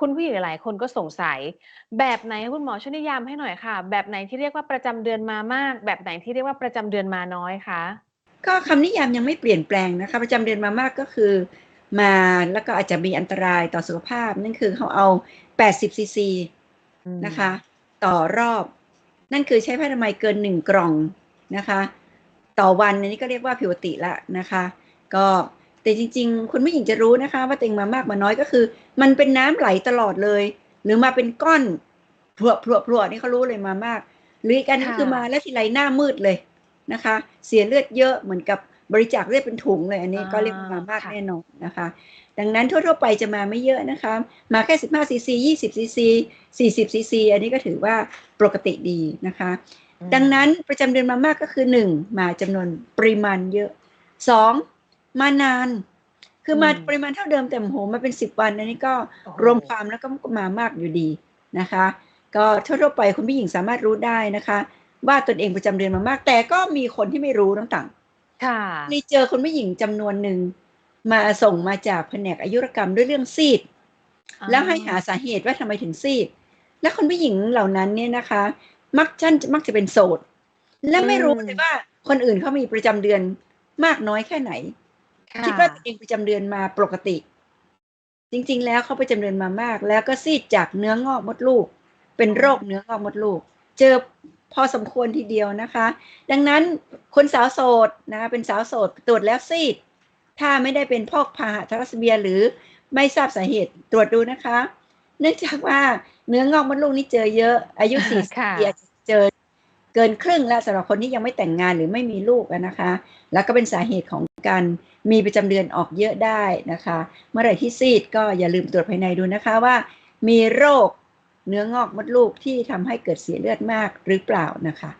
คุณผู้หญิงหลายคนก็สงสัย แบบไหนคุณหมอช่วยนิยามให้หน่อยค่ะ แบบไหนที่เรียกว่าประจำเดือนมามาก แบบไหนที่เรียกว่าประจำเดือนมาน้อยคะ?ก็คำนิยามยังไม่เปลี่ยนแปลงนะคะ ประจำเดือนมามากก็คือ มาแล้วก็อาจจะมีอันตรายต่อสุขภาพ นั่นคือเขาเอา 80ซีซีนะคะ ต่อรอบ นั่นคือใช้ผ้าอนามัยเกิน1กล่องนะคะ ต่อวันนนี้ก็เรียกว่าผิดปกติล้วนะคะ ก็ แต่จริง ๆ คุณผู้หญิงจะรู้นะคะ ว่าตัวเองมามากมาน้อยก็คือ มันเป็นน้ำไหลตลอดเลย หรือมาเป็นก้อนพรวดๆๆนี่เขารู้เลยมามาก หรืออีกอันหนึ่งค่ะคือมาแล้วทีไรหน้ามืดเลยนะคะ เสียเลือดเยอะเหมือนกับบริจาคเลือดเป็นถุงเลย อันนี้ก็เรียกว่ามามากค่ะแน่นอนนะคะ ดังนั้นทั่วๆไปจะมาไม่เยอะนะคะ มาแค่ 15ซีซี20ซีซี40ซีซีอันนี้ก็ถือว่าปกติดีนะคะอืมดังนั้นประจำเดือนมามากก็คือ 1 มาจำนวนปริมาณเยอะ 2 มานาน คือมาอืมปริมาณเท่าเดิมแต่โอ้โฮมาเป็น10วันอันนี้ก็โอ้โฮรวมความแล้วก็มามากอยู่ดีนะคะ ก็ทั่วๆไปคุณผู้หญิงสามารถรู้ได้นะคะ ว่าตนเองประจำเดือนมามาก แต่ก็มีคนที่ไม่รู้น้องต่างค่ะมีเจอคุณผู้หญิงจำนวนหนึ่งมาส่งมาจากแผนกอายุรกรรมด้วยเรื่องซีดอ๋อแล้วให้หาสาเหตุว่าทำไมถึงซีด และคุณผู้หญิงเหล่านั้นเนี่ยนะคะ มักท่านมักจะเป็นโสด และไม่รู้อืมเลยว่าคนอื่นเขามีประจำเดือนมากน้อยแค่ไหน ค่ะคิดว่าตัวเองประจำเดือนมาปกติ จริงๆ แล้วเขาประจำเดือนมามาก แล้วก็ซีดจากเนื้องอกมดลูก เป็นโรคเนื้องอกมดลูก เจอพอสมควรทีเดียวนะคะ ดังนั้นคนสาวโสดนะคะเป็นสาวโสดตรวจแล้วซีด ถ้าไม่ได้เป็นพอกพาหะทารัสเบียร์หรือไม่ทราบสาเหตุตรวจดูนะคะ เนื่องจากว่าเนื้องอกมดลูกนี่เจอเยอะอายุ40ค่ะปีอาจจะเจอเกินครึ่งแล้วสำหรับคนที่ยังไม่แต่งงานหรือไม่มีลูกอะนะคะ แล้วก็เป็นสาเหตุของ กัน มีประจำเดือนออกเยอะได้นะคะ เมื่อไหร่ที่ซีดก็อย่าลืมตรวจภายในดูนะคะว่า มีโรคเนื้องอกมดลูกที่ทำให้เกิดเสียเลือดมากหรือเปล่านะคะ